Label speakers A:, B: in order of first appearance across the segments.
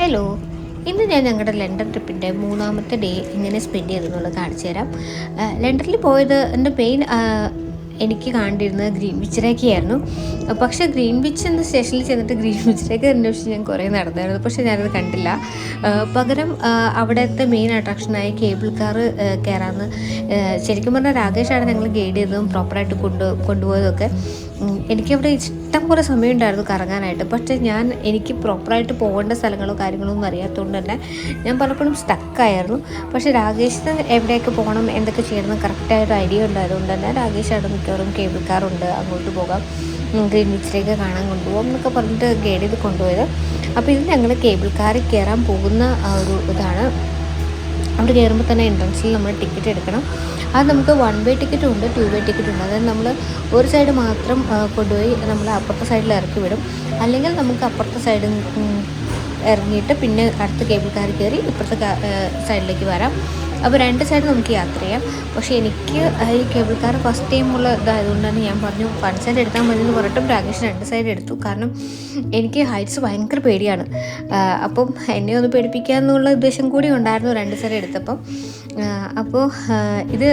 A: Hello ഇന്ന് ഞാൻ ഞങ്ങളുടെ ലണ്ടൻ ട്രിപ്പിന്റെ മൂന്നാമത്തെ ഡേ എങ്ങനെ സ്പെൻഡ് ചെയ്തെന്നുള്ളത് കാണിച്ചു തരാം. ലണ്ടനിൽ പോയത് എന്റെ മെയിൻ എനിക്ക് കാണിരുന്നത് ഗ്രീൻ വിച്ചിലേക്കായിരുന്നു പക്ഷേ ഗ്രീൻ വിച്ച് എന്ന സ്റ്റേഷനിൽ ചെന്നിട്ട് ഗ്രീൻ വിച്ചിലേക്ക് അന്വേഷിച്ച് ഞാൻ കുറേ നടന്നായിരുന്നു. പക്ഷേ ഞാനത് കണ്ടില്ല. പകരം അവിടുത്തെ മെയിൻ അട്രാക്ഷനായ കേബിൾ കാർ കയറാമെന്ന് ശരിക്കും പറഞ്ഞാൽ രാകേഷാണ് ഞങ്ങൾ ഗൈഡ് ചെയ്തതും പ്രോപ്പറായിട്ട് കൊണ്ടു കൊണ്ടുപോയതൊക്കെ. എനിക്കവിടെ ഇഷ്ടം പോലെ സമയമുണ്ടായിരുന്നു കറങ്ങാനായിട്ട്. പക്ഷേ ഞാൻ എനിക്ക് പ്രോപ്പറായിട്ട് പോകേണ്ട സ്ഥലങ്ങളോ കാര്യങ്ങളോ ഒന്നും അറിയാത്തതുകൊണ്ട് തന്നെ ഞാൻ പലപ്പോഴും സ്റ്റക്കായിരുന്നു പക്ഷേ രാകേഷിന് എവിടെയൊക്കെ പോകണം എന്തൊക്കെ ചെയ്യണം കറക്റ്റായിട്ട് ഐഡിയ ഉണ്ടായതുകൊണ്ട് തന്നെ രാകേഷ് അവിടെ മിക്കവാറും കേബിൾ കാറുണ്ട് അങ്ങോട്ട് പോകാം. ഗ്രീനിച്ചിലേക്ക് കാണാൻ കൊണ്ടുപോകാം എന്നൊക്കെ പറഞ്ഞിട്ട് ഗൈഡ് ചെയ്ത് കൊണ്ടുപോയത്. അപ്പോൾ ഇത് ഞങ്ങൾ കേബിൾ കാറിൽ കയറാൻ പോകുന്ന ഒരു ഇതാണ്. അവിടെ കയറുമ്പോൾ തന്നെ എൻട്രൻസിൽ നമ്മൾ ടിക്കറ്റ് എടുക്കണം. അത് നമുക്ക് വൺ വേ ടിക്കറ്റും ഉണ്ട് ടു വേ ടിക്കറ്റും ഉണ്ട്. അതായത് നമ്മൾ ഒരു സൈഡ് മാത്രം കൊണ്ടുപോയി നമ്മൾ അപ്പുറത്തെ സൈഡിൽ ഇറക്കി വിടും. അല്ലെങ്കിൽ നമുക്ക് അപ്പുറത്തെ സൈഡിൽ ഇറങ്ങിയിട്ട് പിന്നെ അടുത്ത കേബിൾ കാർ കയറി ഇപ്പുറത്തെ സൈഡിലേക്ക് വരാം. അപ്പോൾ രണ്ട് സൈഡ് നമുക്ക് യാത്ര ചെയ്യാം. പക്ഷേ എനിക്ക് ഈ കേബിൾ കാർ ഫസ്റ്റ് ടൈമുള്ള ഇതായതുകൊണ്ടാണ് ഞാൻ പറഞ്ഞു വൺ സൈഡ് എടുത്താൽ മതി എന്ന് പറഞ്ഞിട്ടും രാകേഷ് രണ്ട് സൈഡ് എടുത്തു. കാരണം എനിക്ക് ഹൈറ്റ്സ് ഭയങ്കര പേടിയാണ്. അപ്പം എന്നെ ഒന്ന് പേടിപ്പിക്കുക എന്നുള്ള ഉദ്ദേശം കൂടി ഉണ്ടായിരുന്നു രണ്ട് സൈഡ് എടുത്തപ്പം. അപ്പോൾ ഇത്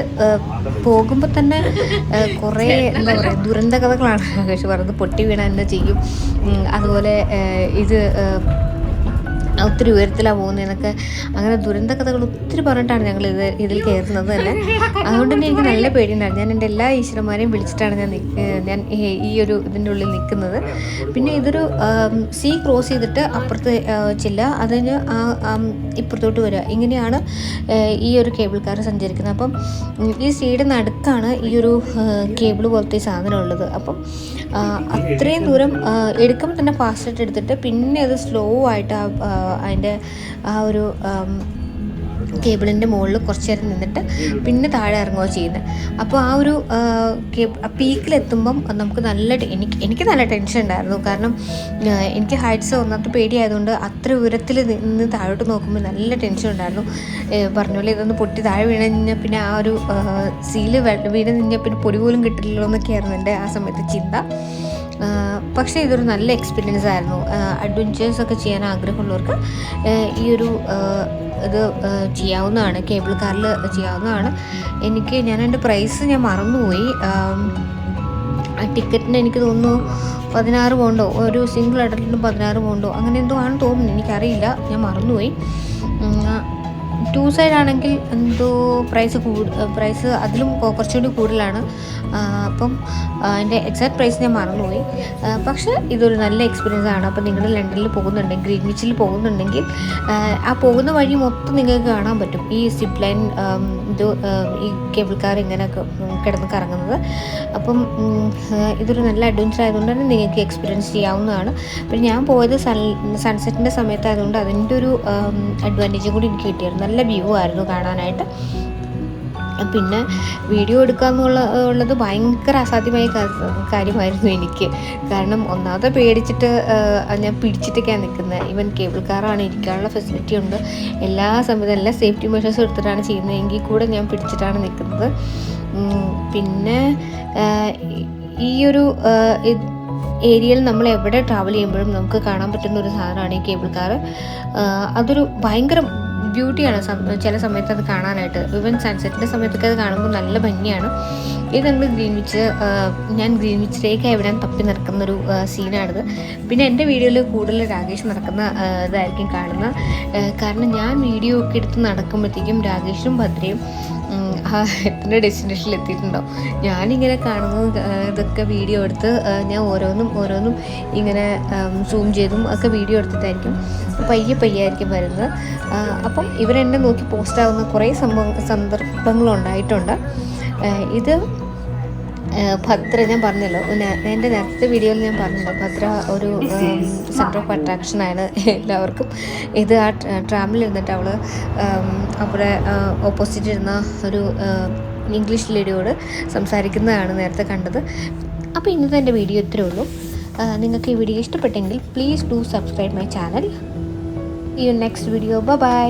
A: പോകുമ്പോൾ തന്നെ കുറേ എന്താ പറയുക ദുരന്ത കഥകളാണ് രാകേഷ് പറയുന്നത് പൊട്ടി വീണാൽ എന്താ ചെയ്യും? അതുപോലെ ഇത് ഒത്തിരി ഉയരത്തിലാണ് പോകുന്നതെന്നൊക്കെ അങ്ങനെ ദുരന്ത കഥകൾ ഒത്തിരി പറഞ്ഞിട്ടാണ് ഞങ്ങൾ ഇത് ഇതിൽ കയറുന്നത് തന്നെ. അതുകൊണ്ട് തന്നെ എനിക്ക് നല്ല പേടിയുണ്ടായിരുന്നു. ഞാൻ എന്റെ എല്ലാ ഈശ്വരന്മാരെയും വിളിച്ചിട്ടാണ് ഞാൻ ഞാൻ ഈ- ഒരു ഇതിന്റെ ഉള്ളിൽ നിൽക്കുന്നത്. പിന്നെ ഇതൊരു സീ ക്രോസ് ചെയ്തിട്ട് അപ്പുറത്ത് ചില്ല അതിന് ഇപ്പുറത്തോട്ട് വരിക. ഇങ്ങനെയാണ് ഈ ഒരു കേബിൾ കാർ സഞ്ചരിക്കുന്നത്. അപ്പം ഈ സീയുടെ നടുക്കാണ് ഈ ഒരു കേബിൾ പോലത്തെ സാധനം ഉള്ളത്. അപ്പം അത്രയും ദൂരം എടുക്കുമ്പോൾ തന്നെ ഫാസ്റ്റായിട്ട് എടുത്തിട്ട് പിന്നെ അത് സ്ലോ ആയിട്ട് ആ, അതിന്റെ ആ ഒരു കേബിളിന്റെ മുകളിൽ കുറച്ച് നേരം നിന്നിട്ട് പിന്നെ താഴെ ഇറങ്ങുകയോ ചെയ്യുന്നത്. അപ്പോൾ ആ ഒരു പീക്കിലെത്തുമ്പം നമുക്ക് നല്ല എനിക്ക് എനിക്ക് നല്ല ടെൻഷൻ ഉണ്ടായിരുന്നു. കാരണം എനിക്ക് ഹൈറ്റ്സ് ഒന്നാമത്തെ പേടിയായതുകൊണ്ട് അത്ര ഉയരത്തിൽ നിന്ന് താഴോട്ട് നോക്കുമ്പോൾ നല്ല ടെൻഷൻ ഉണ്ടായിരുന്നു. പറഞ്ഞ പോലെ ഇതൊന്ന് പൊട്ടി താഴെ വീണ് കഴിഞ്ഞാൽ പിന്നെ ആ ഒരു സീൽ വീണ് കഴിഞ്ഞാൽ പിന്നെ പൊടി പോലും കിട്ടില്ലല്ലോ എന്നൊക്കെയായിരുന്നു എന്റെ ആ സമയത്ത് ചിന്ത. പക്ഷേ ഇതൊരു നല്ല എക്സ്പീരിയൻസ് ആയിരുന്നു. അഡ്വഞ്ചേഴ്സ് ഒക്കെ ചെയ്യാൻ ആഗ്രഹമുള്ളവർക്ക് ഈ ഒരു ഇത് ചെയ്യാവുന്നതാണ് കേബിൾ കാറിൽ ചെയ്യാവുന്നതാണ്. എനിക്ക് ഞാൻ എന്റെ പ്രൈസ് ഞാൻ മറന്നുപോയി. ടിക്കറ്റിന് എനിക്ക് തോന്നുന്നു പതിനാറ് പോണ്ടോ ഒരു സിംഗിൾ അഡൽട്ടിന് പതിനാറ് പോണ്ടോ അങ്ങനെ എന്തോ ആണെന്ന് തോന്നുന്നു. എനിക്കറിയില്ല ഞാൻ മറന്നുപോയി. ടു സൈഡ് ആണെങ്കിൽ എന്തോ പ്രൈസ് കൂടു പ്രൈസ് അതിലും കുറച്ചുകൂടി കൂടുതലാണ്. അപ്പം അതിന്റെ എക്സാക്ട് പ്രൈസ് ഞാൻ മറന്നുപോയി. പക്ഷേ ഇതൊരു നല്ല എക്സ്പീരിയൻസ് ആണ്. അപ്പോൾ നിങ്ങൾ ലണ്ടനിൽ പോകുന്നുണ്ടെങ്കിൽ ഗ്രീൻ വിച്ചിൽ പോകുന്നുണ്ടെങ്കിൽ ആ, പോകുന്ന വഴി മൊത്തം നിങ്ങൾക്ക് കാണാൻ പറ്റും. ഈ സിപ്പ് ലൈൻ ഇത് ഈ കേബിൾ കാർ ഇങ്ങനെ കിടന്ന് കറങ്ങുന്നത്. അപ്പം ഇതൊരു നല്ല അഡ്വഞ്ചർ ആയതുകൊണ്ട് തന്നെ നിങ്ങൾക്ക് എക്സ്പീരിയൻസ് ചെയ്യാവുന്നതാണ്. പിന്നെ ഞാൻ പോയത് സൺ സൺസെറ്റിന്റെ സമയത്തായതുകൊണ്ട് അതിന്റെ ഒരു അഡ്വാന്റേജും കൂടി എനിക്ക് കിട്ടിയായിരുന്നു. നല്ല വ്യൂ ആയിരുന്നു കാണാനായിട്ട്. പിന്നെ വീഡിയോ എടുക്കുക എന്നുള്ള ഉള്ളത് ഭയങ്കര അസാധ്യമായ കാര്യമായിരുന്നു എനിക്ക്. കാരണം ഒന്നാമത്തെ പേടിച്ചിട്ട് ഞാൻ പിടിച്ചിട്ടൊക്കെയാണ് നിൽക്കുന്നത്. ഈവൻ കേബിൾ കാറാണ് ഇരിക്കാനുള്ള ഫെസിലിറ്റി ഉണ്ട്. എല്ലാ സമയത്തും എല്ലാ സേഫ്റ്റി മെഷേഴ്സും എടുത്തിട്ടാണ് ചെയ്യുന്നതെങ്കിൽ കൂടെ ഞാൻ പിടിച്ചിട്ടാണ് നിൽക്കുന്നത്. പിന്നെ ഈ- ഒരു ഏരിയയിൽ നമ്മൾ എവിടെ ട്രാവൽ ചെയ്യുമ്പോഴും നമുക്ക് കാണാൻ പറ്റുന്ന ഒരു സാധനമാണ് ഈ കേബിൾ കാറ് അതൊരു ഭയങ്കര ബ്യൂട്ടിയാണ്. ചില സമയത്ത് അത് കാണാനായിട്ട്. ഈവൻ സൺസെറ്റിന്റെ സമയത്തൊക്കെ അത് കാണുമ്പോൾ നല്ല ഭംഗിയാണ്. ഇത് നമ്മൾ ഗ്രീൻ വിച്ച് ഞാൻ ഗ്രീൻ വിച്ചിലേക്ക് എവിടെ തപ്പി നടക്കുന്നൊരു സീനാണിത് പിന്നെ എന്റെ വീഡിയോയിൽ കൂടുതൽ രാകേഷ് നടക്കുന്ന ഇതായിരിക്കും കാണുന്നത്. കാരണം ഞാൻ വീഡിയോ ഒക്കെ എടുത്ത് നടക്കുമ്പോഴത്തേക്കും രാകേഷും ഭദ്രയും എത്തേണ്ട ഡെസ്റ്റിനേഷനിൽ എത്തിയിട്ടുണ്ടാവും ഞാനിങ്ങനെ കാണുന്നത് ആ, ഇതൊക്കെ വീഡിയോ എടുത്ത് ഞാൻ ഓരോന്നും ഓരോന്നും ഇങ്ങനെ സൂം ചെയ്തും ഒക്കെ വീഡിയോ എടുത്തിട്ടായിരിക്കും. പയ്യെ പയ്യെ ആയിരിക്കും വരുന്നത്. ആ, അപ്പം ഇവരെന്നെ നോക്കി പോസ്റ്റ് ആവുന്ന കുറേ സംഭവം സന്ദർഭങ്ങളുണ്ടായിട്ടുണ്ട്. ആ, ഇത് ആ, ഭദ്ര ഞാൻ പറഞ്ഞല്ലോ. എന്റെ നേരത്തെ വീഡിയോയിൽ ഞാൻ പറഞ്ഞല്ലോ. ഭദ്ര ഒരു സെന്റർ ഓഫ് അട്രാക്ഷൻ ആണ് എല്ലാവർക്കും. ഇത് ആ ട്രാമിൽ ഇരുന്നിട്ട് അവൾ അവിടെ ഓപ്പോസിറ്റ് ഇരുന്ന ഒരു ഇംഗ്ലീഷ് ലേഡിയോട് സംസാരിക്കുന്നതാണ് നേരത്തെ കണ്ടത്. അപ്പോൾ ഇന്നത്തെ എന്റെ വീഡിയോ ഇത്രയേ ഉള്ളൂ. നിങ്ങൾക്ക് ഈ വീഡിയോ ഇഷ്ടപ്പെട്ടെങ്കിൽ please do subscribe my channel ഈ നെക്സ്റ്റ് വീഡിയോ ബൈ